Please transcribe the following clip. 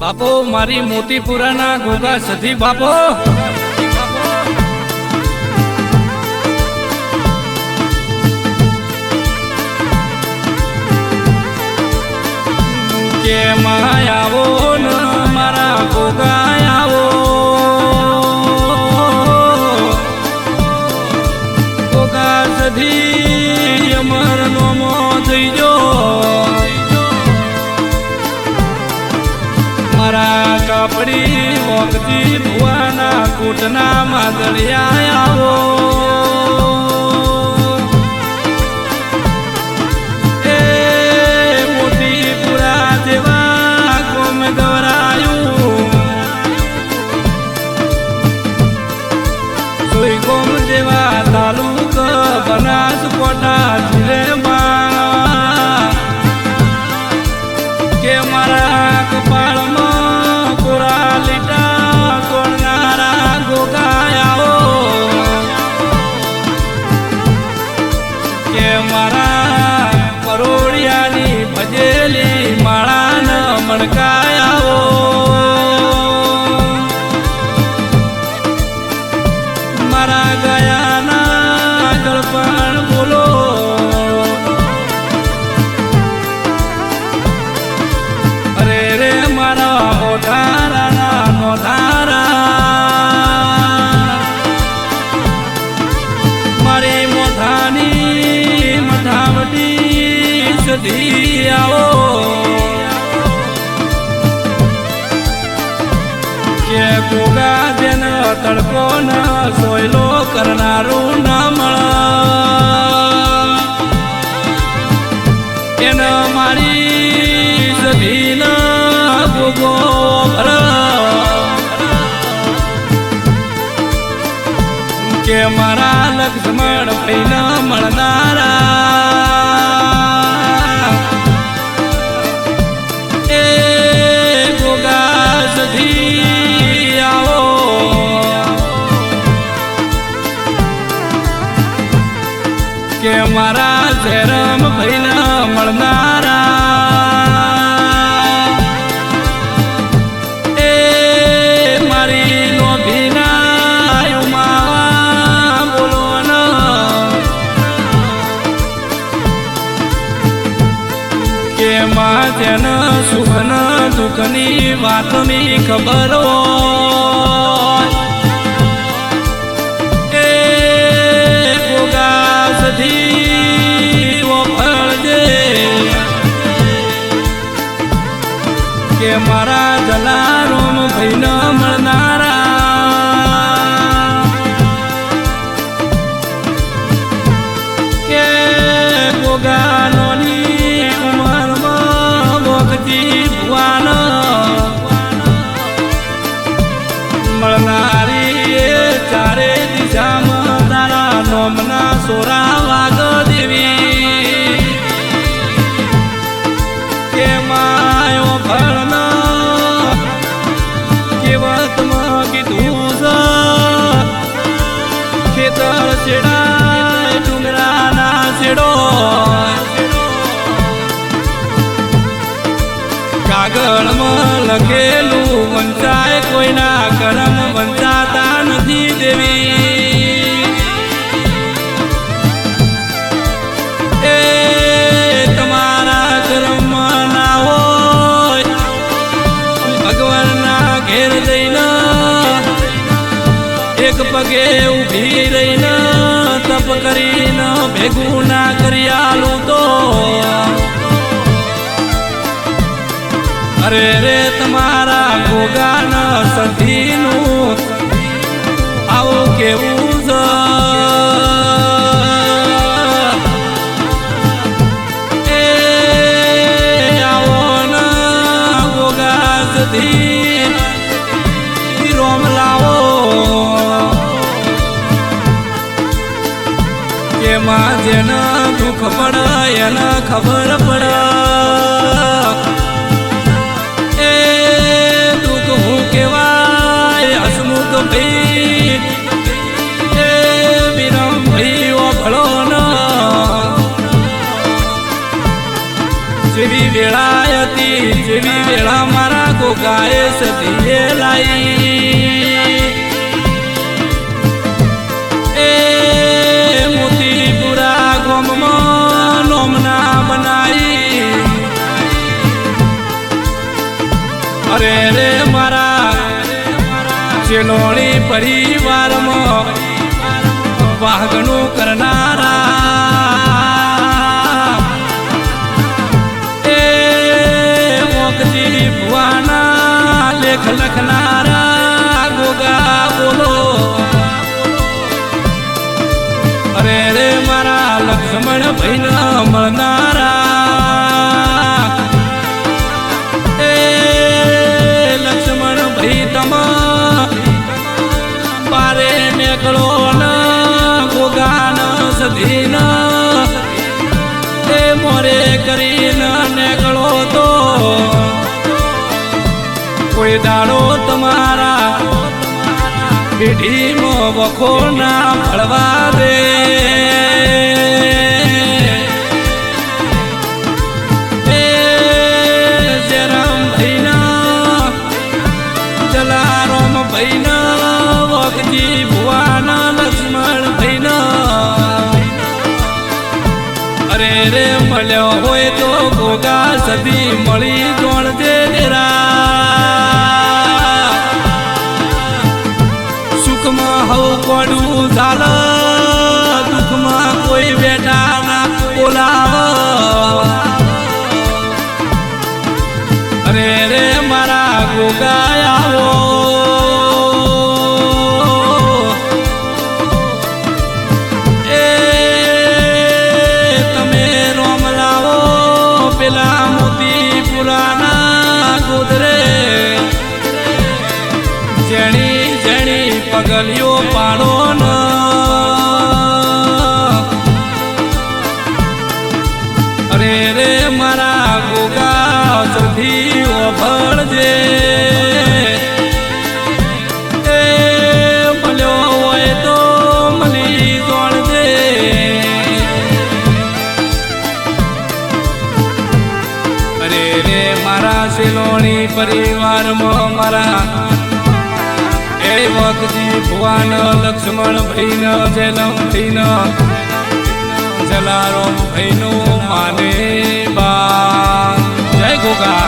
બાપો મારી મોતી પુરાના ગોગા સધી બાપો. કે આવો ન મારા ગોગા? કૂટના માદળિયા આવો મારા પરોળિયાની ભજેલી માળાન મણકાયાઓ સધી આવો કે ગોગા જેન તડકો ન સોયલો કરનારું ના મળ એન મારી સધીન ગોગો ભર કે મારા લક્ષ્મણ ભાઈ ના એ કે મારા ઝેરમ ભાઈને મળનારા. એ મારી લોભીના બોલો કે માં જેન સુખ ન દુઃખની વાતની ખબર ખેતર છેડાય ડુંગરાના છેડો કાગળમાં લખેલું વંચાય કોઈના કરમ વંચાતા પગે ઊભી રહીને તપ કરીને ભેગું ના કરી આલું તો. અરે રે તમારા ગોગાના જેને દુઃખ પડે એને ખબર પડે. એ દુઃખ હું કેવાય હસમુખ ભાઈ. એ વિરમ ન જેવી વેળા હતી, જેવી વેળા મારા ગોગાએ સતી લાઈ. ચેલોણી પરિવારમાં વાઘનું કરનારા. એ મોગજી ભુવાના લેખ લખનારા ગોગા બોલો. અરે રે મારા લક્ષ્મણ ભાઈ મળનારા પેઢીમાં વખો ના મળવા દે. અરે રે મળ્યો હોય તો ગોગા સદી મળી જોણજે ડેરા પગલિયો પાડો ન. અરે રે મારા ગોગા સુધી ઓભળજે મારા સિલોણી પરિવારમાં મારા એ વખતી ભુવાન લક્ષ્મણ ભૈન જેલમ ભૈન. જલારામ ભૈનો માને બા જય ગોગા